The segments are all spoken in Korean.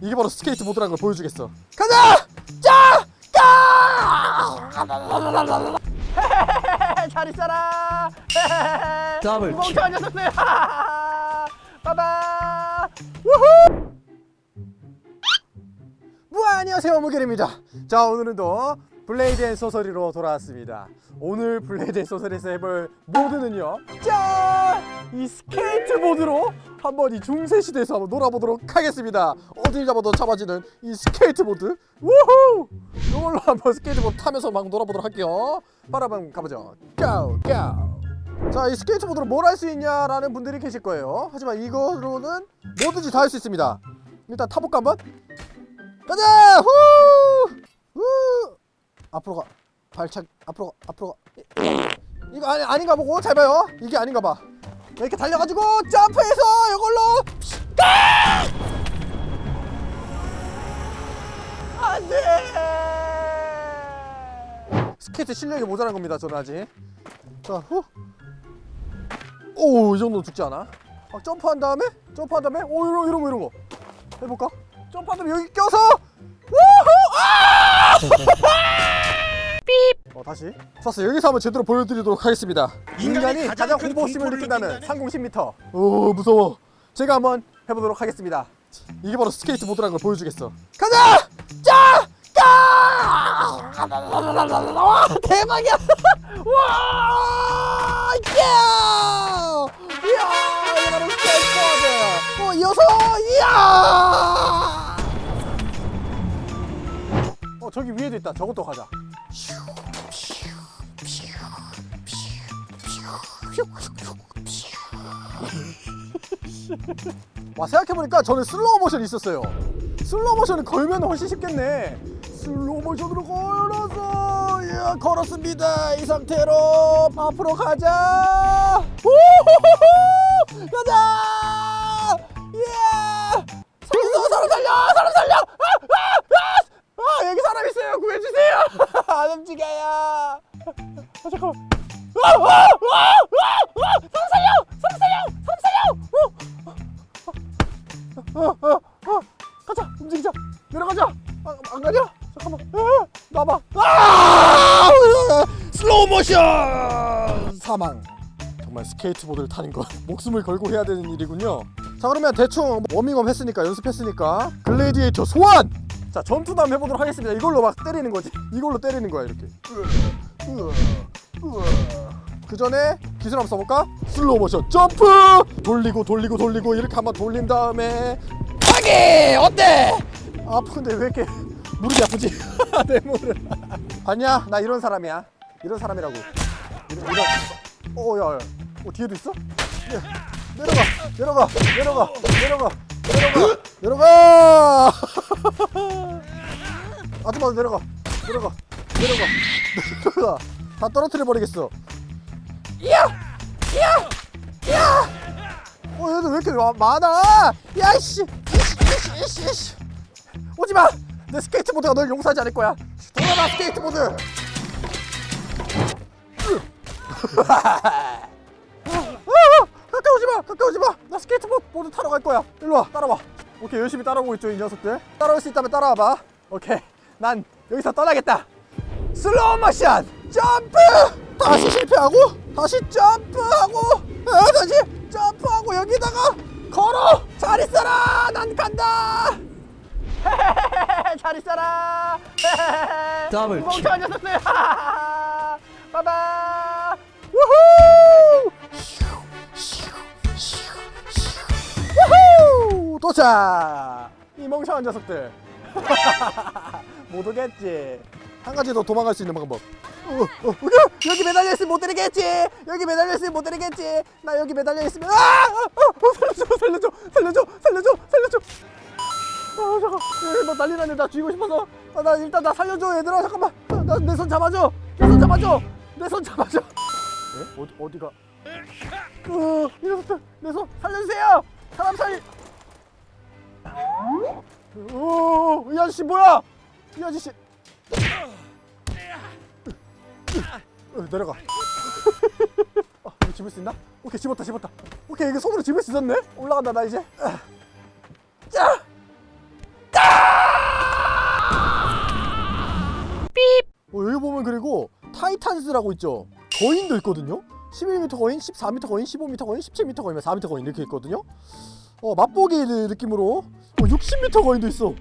이게 바로 스케이트보드라는 걸 보여주겠어. 가자! 자! 가! 잘 있어라. 더블 킬. 멍청한 녀석들. 빠바. 우후. 뭐 안녕하세요 무결입니다. 자 오늘은 또 블레이드 앤 소서리로 돌아왔습니다. 오늘 블레이드 앤 소서리에서 해볼 모드는요. 짠! 이 스케이트보드로 한번 이 중세 시대에서 한번 놀아보도록 하겠습니다. 어딜 잡아도 잡아지는 이 스케이트보드. 우후! 이걸로 한번 스케이트보드 타면서 막 놀아보도록 할게요. 바로 한번 가보죠. 고! 고! 자, 이 스케이트보드로 뭘 할 수 있냐라는 분들이 계실 거예요. 하지만 이거로는 뭐든지 다 할 수 있습니다. 일단 타볼까 한번? 가자! 후! 후! 앞으로 가. 발차기 앞으로 가. 앞으로 가. 이- 이거 아니 아닌가 보고 잘 봐요. 이게 아닌가 봐. 이렇게 달려가지고 점프해서 이걸로 가! 안돼. 스케이트 실력이 모자란 겁니다. 저는 아직. 자, 후. 오, 이 정도는 죽지 않아. 막 점프한 다음에 점프한 다음에 오 이런 이런 거 해볼까? 점프한 다음에 여기 껴서 다시. 쐈어 여기서 한번 제대로 보여드리도록 하겠습니다. 인간이 가장 공포심을 느낀다는 상공 10m 오 무서워. 제가 한번 해보도록 하겠습니다. 이게 바로 스케이트 보드라는 걸 보여주겠어. 가자! 자! 가! 와 대박이야! 와 야! 이야 이게 바로 스케이트 보드. 어 이어서 이야! 어 저기 위에도 있다. 저것도 가자 와 생각해보니까 저는 슬로우 모션이 있었어요. 슬로우 모션을 걸면 훨씬 쉽겠네. 슬로우 모션으로 걸어서 예, 걸었습니다. 이 상태로 앞으로 가자! 가자! 예! 살려 사람 살려! 사람 살려! 아, 아, 아! 아 여기 사람 있어요. 구해주세요. 안 움직여요 아 잠깐만 아, 아, 아! 사람 살려 사람 살려 사람 살려 어! 어, 어, 어, 가자, 움직이자, 내려가자. 아, 안 가냐? 잠깐만, 에, 나봐. 아! 슬로우 모션 사망. 정말 스케이트보드를 타는 건 목숨을 걸고 해야 되는 일이군요. 자, 그러면 대충 워밍업 했으니까 연습했으니까 글래디에이터 소환. 자, 한번 해보도록 하겠습니다. 이걸로 막 때리는 거지. 이걸로 때리는 거야 이렇게. 그 전에 기술 한번 써볼까? 슬로우 모션 점프 돌리고 돌리고 돌리고 이렇게 한번 돌린 다음에 파기 어때? 아픈데 왜 이렇게 무릎이 아프지? 내 무릎 봤냐? 나 이런 사람이야 이런 사람이라고 이런 이런 어야야 어 뒤에도 있어? 야, 내려가 내려가 내려가 내려가 내려가 내려가 아줌마도 내려가 내려가 내려가 내려가 다 떨어뜨려 버리겠어 이야! 이야! 이야! 어, 얘들 왜 이렇게 마, 많아? 야, 씨! 이씨, 이씨, 이씨, 이씨! 오지 마! 내 스케이트보드가 널 용서하지 않을 거야. 돌아라, 스케이트보드! 아, 가까이 오지 마! 가까이 오지 마! 나 스케이트보드 타러 갈 거야. 일로 와, 따라와. 오케이, 열심히 따라오고 있죠, 이 녀석들. 따라올 수 있다면 따라와봐. 오케이, 난 여기서 떠나겠다. 슬로우 모션 점프! 다시 실패하고 다시 점프하고 아, 다시 점프하고 여기다가 걸어! 잘 있어라! 난 간다! 잘 있어라! 더블 킬. 멍청한 녀석들! 빠바 우후! 우후! 도착! 이 멍청한 녀석들! 못 오겠지. 한 가지 더 도망갈 수 있는 방법. 어, 어, 어, 여기 매달려 있으면 못 때리겠지. 여기 매달려 있으면 못 때리겠지. 나 여기 매달려 있으면 아, 아, 어, 살려줘, 살려줘, 살려줘, 살려줘, 살려줘. 아, 잠깐, 야, 나 난리 났네. 나 죽이고 싶어서. 아, 나 일단 나 살려줘, 얘들아. 잠깐만. 나 내 손 잡아줘. 내 손 잡아줘. 내 손 잡아줘. 에? 어디 어디가? 어, 이 녀석들, 내 손 살려주세요. 사람 살. 오, 이 아저씨 뭐야? 이 아저씨. 어, 내려가. 아, 이거 집을 수 있나? 오케이, 집었다, 집었다. 오케이, 이게 손으로 집을 수 있었네? 올라간다, 나 이제. 아. 자! 어, 여기 보면 그리고 타이탄스라고 있죠. 거인도 있거든요. 11m 거인, 14m 거인, 15m 거인, 17m 거인, 4m 거인 이렇게 있거든요. 어, 맛보기 느낌으로 어, 60m 거인도 있어.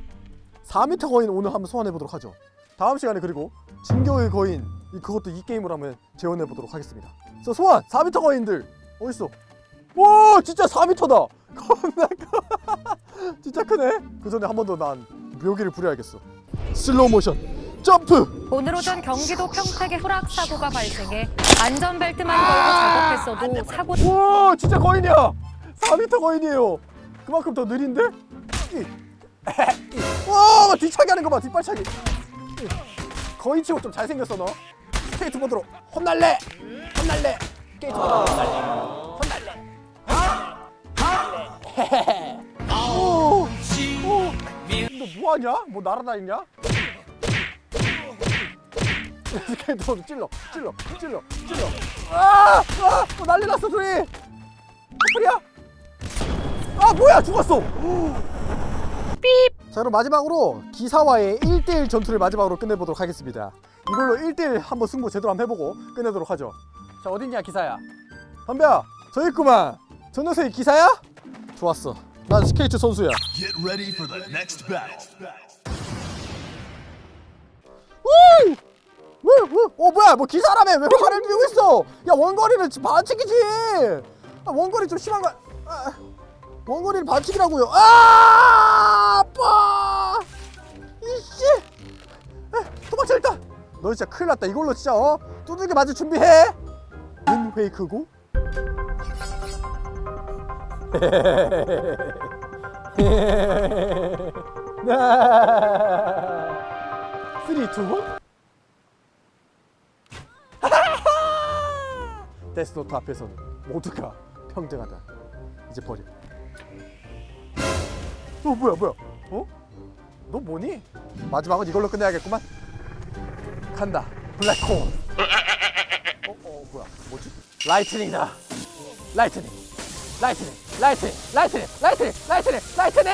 4m 거인 오늘 한번 소환해 보도록 하죠. 다음 시간에 그리고 진격의 거인 이 그것도 이 게임으로 한번 재현해 보도록 하겠습니다. 자 소환 4m 거인들 어디 있어? 와 진짜 4m다. 겁나 커. 진짜 크네. 그 전에 한 번 더 난 묘기를 부려야겠어. 슬로우 모션 점프. 오늘 오전 경기도 평택에 후락 사고가 발생해 안전벨트만 걸고 작업했어도 사고 와 진짜 거인이야 4m 거인이에요 그만큼 더 느린데. 와 뒤차기 하는 거봐 뒷발차기 이. 거인 치고 좀 잘생겼어 너. 스케이트보드로. 혼날래! 혼날래! 스케이트보드로. 혼날래. 혼날래. 혼날래 오, 오. 너 뭐하냐? 뭐 날아다니냐? 스케이트보드 찔러. 찔러. 찔러. 찔러. 아! 아! 어, 난리 났어 둘이. 커플이야? 아 뭐야? 죽었어 자 그럼 마지막으로 기사와의 1대1 전투를 마지막으로 끝내보도록 하겠습니다 이걸로 1대1 한번 승부 제대로 한번 해보고 끝내도록 하죠 자 어딨냐 기사야 덤벼 저기 있구만 저 녀석이 기사야? 좋았어 난 스케이트 선수야 Get ready for the next battle. 우! 우! 우! 어 뭐야 뭐 기사라며 왜 화를 들고 있어 야 원거리는 반칙이지 아, 원거리 좀 심한 거 아, 원거리는 반칙이라고요. 아 아빠! 이씨! 에, 도망쳐 일단! 너 진짜 큰일 났다. 이걸로 진짜 어? 두들겨 맞을 준비해! 은 페이크고? 쓰리 투 데스노트 앞에서는 모두가 평등하다. 이제 버려. 어 뭐야 뭐야? 어? 너 뭐니? 마지막은 이걸로 끝내야겠구만. 간다. 블랙홀. 어, 어 뭐야? 뭐지? 라이트닝이다. 라이트닝. 라이트닝. 라이트닝. 라이트닝. 라이트닝. 라이트닝. 라이트닝.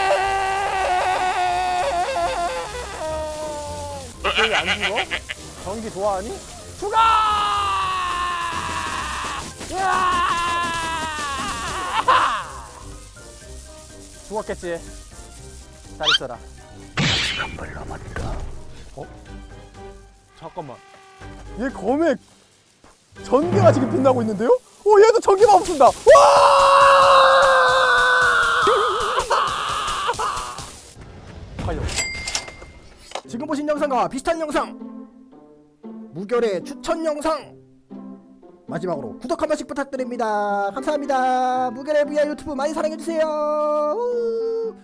여기 안 죽어? 전기 좋아하니? 죽어! 으아! 죽었겠지. 잘 있어라. 한발 남았다. 어? 잠깐만. 얘 검에 전기가 지금 빛나고 있는데요? 오, 얘도 전기만 없습니다. 와! 파이어. 지금 보신 영상과 비슷한 영상 무결의 추천 영상 마지막으로 구독 한 번씩 부탁드립니다 감사합니다 무결의 VR 유튜브 많이 사랑해주세요